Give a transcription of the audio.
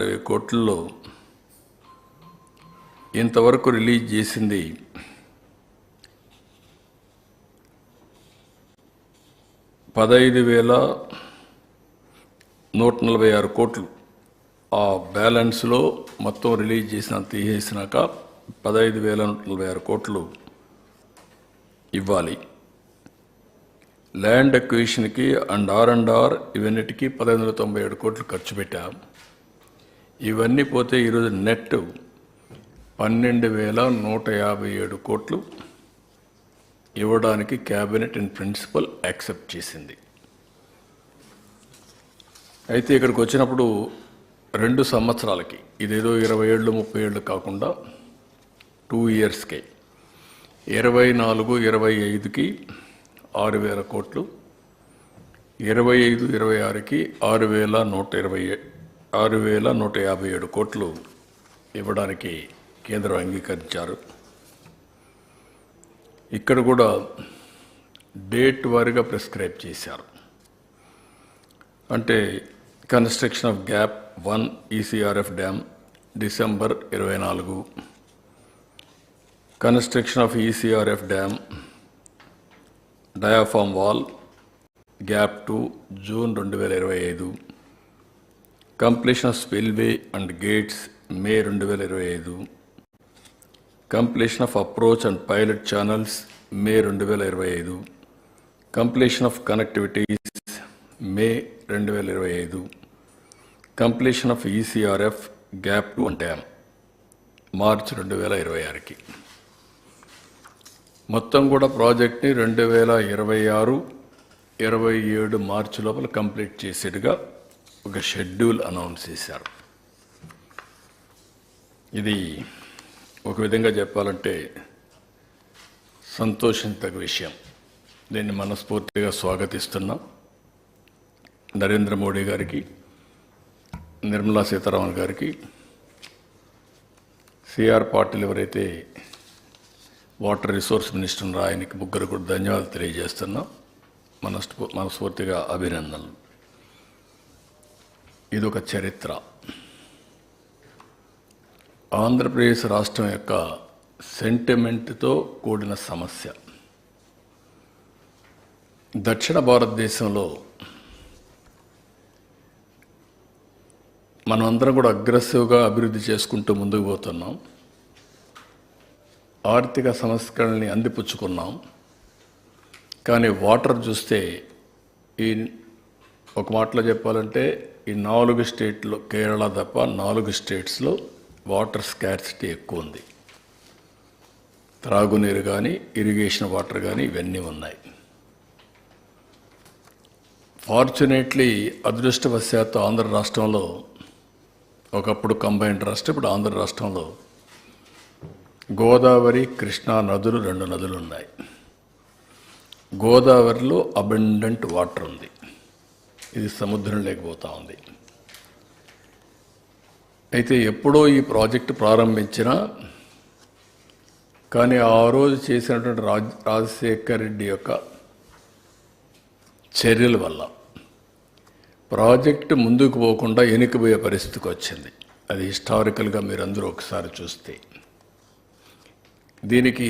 ఇరవై కోట్లలో ఇంతవరకు రిలీజ్ చేసింది పదహైదు వేల నూట నలభై ఆరు కోట్లు. ఆ బ్యాలెన్స్లో మొత్తం రిలీజ్ చేసిన తీసేసినాక పదహైదు వేల నూట నలభై ఆరు కోట్లు ఇవ్వాలి. ల్యాండ్ అక్విజిషన్కి అండ్ ఆర్ అండ్ ఆర్ ఇవన్నిటికీ పదహైదు వందల తొంభై ఏడు కోట్లు ఖర్చు పెట్టాం. ఇవన్నీ పోతే ఈరోజు నెట్ పన్నెండు వేల నూట యాభై ఏడు కోట్లు ఇవ్వడానికి క్యాబినెట్ ఇన్ ప్రిన్సిపల్ యాక్సెప్ట్ చేసింది. అయితే ఇక్కడికి వచ్చినప్పుడు రెండు సంవత్సరాలకి ఇదేదో ఇరవై ఏళ్ళు ముప్పై ఏళ్ళు కాకుండా టూ ఇయర్స్కే ఇరవై నాలుగు ఇరవై ఐదుకి ఆరు వేల కోట్లు ఇరవై ఐదు ఇరవై ఆరుకి ఆరు వేల నూట ఇరవై ఆరు వేల నూట యాభై ఏడు కోట్లు ఇవ్వడానికి కేంద్రం అంగీకరించారు. ఇక్కడ కూడా డేట్ వారీగా ప్రిస్క్రైబ్ చేశారు. అంటే construction of gap one ECRF dam December ఇరవై నాలుగు. Construction of ECRF dam diaphragm wall gap two June రెండు వేల ఇరవై ఐదు. Completion of spillway and gates May రెండు వేల ఇరవై ఐదు. Completion of approach and pilot channels May రెండు వేల ఇరవై ఐదు. కంప్లీషన్ ఆఫ్ కనెక్టివిటీస్ మే రెండు వేల ఇరవై ఐదు. Completion of ECRF gap two and dam March రెండు వేల ఇరవై ఆరుకి. మొత్తం కూడా ప్రాజెక్ట్ని రెండు వేల ఇరవై ఆరు ఇరవై ఏడు మార్చి లోపల కంప్లీట్ చేసేట్టుగా ఒక షెడ్యూల్ అనౌన్స్ చేశారు. ఇది ఒక విధంగా చెప్పాలంటే సంతోషించదగ్గ విషయం. దీన్ని మనస్ఫూర్తిగా స్వాగతిస్తున్నాం. నరేంద్ర మోడీ గారికి నిర్మలా సీతారామన్ గారికి సిఆర్ పాటిల్ ఎవరైతే వాటర్ రిసోర్స్ మినిస్టర్ ఉన్నారో ఆయనకి ముగ్గురు కూడా ధన్యవాదాలు తెలియజేస్తున్నాం. మనస్ఫూ మనస్ఫూర్తిగా అభినందనలు. ఇదొక చరిత్ర. ఆంధ్రప్రదేశ్ రాష్ట్రం యొక్క సెంటిమెంట్తో కూడిన సమస్య. దక్షిణ భారతదేశంలో మనం అందరం కూడా అగ్రెసివ్గా అభివృద్ధి చేసుకుంటూ ముందుకు పోతున్నాం. ఆర్థిక సంస్కరణని అందిపుచ్చుకున్నాం. కానీ వాటర్ చూస్తే ఈ ఒక మాటలో చెప్పాలంటే ఈ నాలుగు స్టేట్లో కేరళ తప్ప నాలుగు స్టేట్స్లో వాటర్ స్కార్సిటీ ఎక్కువ ఉంది. త్రాగునీరు కానీ ఇరిగేషన్ వాటర్ కానీ ఇవన్నీ ఉన్నాయి. ఫార్చునేట్లీ అదృష్టవశాత్తు ఆంధ్ర రాష్ట్రంలో ఒకప్పుడు కంబైన్డ్ రాష్ట్రం ఇప్పుడు ఆంధ్ర రాష్ట్రంలో గోదావరి కృష్ణా నదులు రెండు నదులు ఉన్నాయి. గోదావరిలో అబెండెంట్ వాటర్ ఉంది. ఇది సముద్రం లేకపోతా ఉంది. అయితే ఎప్పుడో ఈ ప్రాజెక్టు ప్రారంభించినా కానీ ఆ రోజు చేసినటువంటి రాజ్ రాజశేఖర్ రెడ్డి యొక్క చర్యల వల్ల ప్రాజెక్టు ముందుకు పోకుండా ఎనికిపోయే పరిస్థితికి వచ్చింది. అది హిస్టారికల్గా మీరందరూ ఒకసారి చూస్తే. దీనికి